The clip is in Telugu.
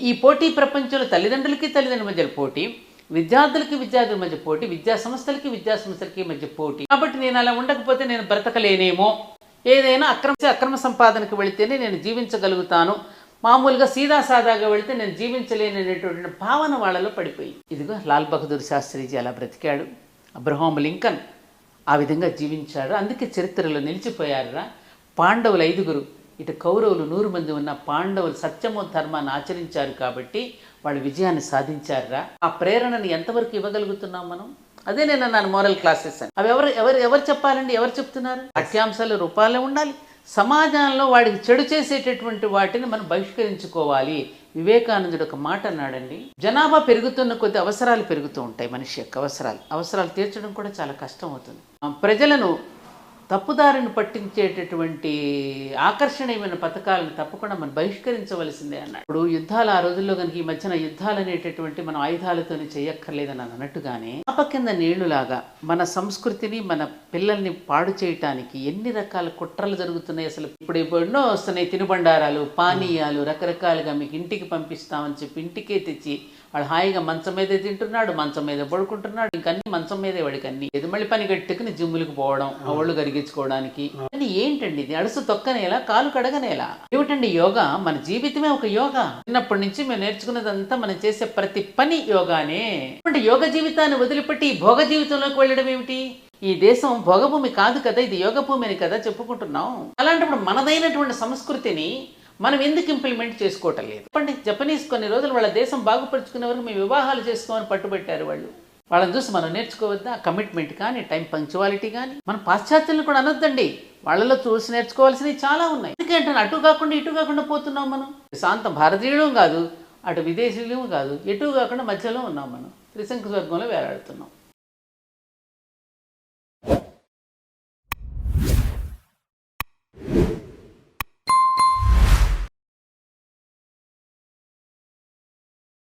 ఈ పోటీ ప్రపంచంలో తల్లిదండ్రులకి తల్లిదండ్రుల మధ్య పోటీ విద్యార్థులకి విద్యార్థుల మధ్య పోటీ విద్యా సంస్థలకి విద్యా సంస్థలకి మధ్య పోటీ. కాబట్టి నేను అలా ఉండకపోతే నేను బ్రతకలేనేమో. ఏదైనా అక్రమ అక్రమ సంపాదనకు వెళితేనే నేను జీవించగలుగుతాను. మామూలుగా సీదా సాదాగా వెళితే నేను జీవించలేననేటువంటి భావన వాళ్ళలో పడిపోయింది. ఇదిగో లాల్ బహదూర్ శాస్త్రిజీ అలా బ్రతికాడు. అబ్రహాం లింకన్ ఆ విధంగా జీవించాడు. అందుకే చరిత్రలో నిలిచిపోయారురా. పాండవులు ఐదుగురు. ఇటు కౌరవులు నూరు మంది ఉన్న పాండవులు సత్యము ధర్మాన్ని ఆచరించారు కాబట్టి వాళ్ళు విజయాన్ని సాధించారా ఆ ప్రేరణని ఎంతవరకు ఇవ్వగలుగుతున్నాం మనం? అదే నేను అన్నాను మోరల్ క్లాసెస్ అని. అవి ఎవరు ఎవరు ఎవరు చెప్పాలండి? ఎవరు చెప్తున్నారు? అత్యాంశాలు రూపాలే ఉండాలి. సమాజంలో వాడికి చెడు చేసేటటువంటి వాటిని మనం బహిష్కరించుకోవాలి. వివేకానందుడు ఒక మాట అన్నాడండి జనాభా పెరుగుతున్న కొద్ది అవసరాలు పెరుగుతూ ఉంటాయి మనిషి యొక్క అవసరాలు. అవసరాలు తీర్చడం కూడా చాలా కష్టం అవుతుంది. ఆ ప్రజలను తప్పుదారిని పట్టించేటటువంటి ఆకర్షణీయమైన పథకాలను తప్పకుండా మనం బహిష్కరించవలసిందే అన్నాడు. ఇప్పుడు యుద్ధాలు ఆ రోజుల్లో కనుక ఈ మధ్యన యుద్ధాలు అనేటటువంటి మనం ఆయుధాలతోనే చేయక్కర్లేదని అన్నట్టుగానే పాప కింద నీళ్ళులాగా మన సంస్కృతిని మన పిల్లల్ని పాడు చేయటానికి ఎన్ని రకాల కుట్రలు జరుగుతున్నాయి అసలు? ఇప్పుడు ఎన్నో వస్తున్నాయి తినుబండారాలు పానీయాలు రకరకాలుగా మీకు ఇంటికి పంపిస్తామని చెప్పి ఇంటికే తెచ్చి వాడు హాయిగా మంచం మీదే తింటున్నాడు మంచం మీద పడుకుంటున్నాడు ఇంకన్నీ మంచం మీదే వాడికి అన్ని. మళ్ళీ పని గట్టుకుని జిమ్ములకు పోవడం ఒళ్ళు కరిగించుకోవడానికి. అని ఏంటండి ఇది? అడుసు తొక్కనేలా కాలు కడగనేలా? ఏమిటండి యోగా? మన జీవితమే ఒక యోగా. చిన్నప్పటి నుంచి మేము నేర్చుకున్నదంతా మనం చేసే ప్రతి పని యోగానే. అంటే యోగ జీవితాన్ని వదిలిపెట్టి ఈ భోగ జీవితంలోకి వెళ్ళడం ఏమిటి? ఈ దేశం భోగభూమి కాదు కదా ఇది యోగ భూమిని కదా చెప్పుకుంటున్నాం. అలాంటప్పుడు మనదైనటువంటి సంస్కృతిని మనం ఎందుకు ఇంప్లిమెంట్ చేసుకోవటం లేదు? చెప్పండి. జపనీస్ కొన్ని రోజులు వాళ్ళ దేశం బాగుపరుచుకునే వరకు మేము వివాహాలు చేసుకోమని పట్టుబట్టారు వాళ్ళు. వాళ్ళని చూసి మనం నేర్చుకోవద్దా? కమిట్మెంట్ కానీ టైం పంక్చువాలిటీ కానీ మనం పాశ్చాత్యులను కూడా అనొద్దండి. వాళ్ళలో చూసి నేర్చుకోవాల్సినవి చాలా ఉన్నాయి. ఎందుకంటే అటు కాకుండా ఇటు కాకుండా పోతున్నాం మనం. శాంత భారతీయులు కాదు అటు విదేశీయులు కాదు ఎటు కాకుండా మధ్యలో ఉన్నాం మనం. త్రిశంకు స్వర్గంలో వేలాడుతున్నాం.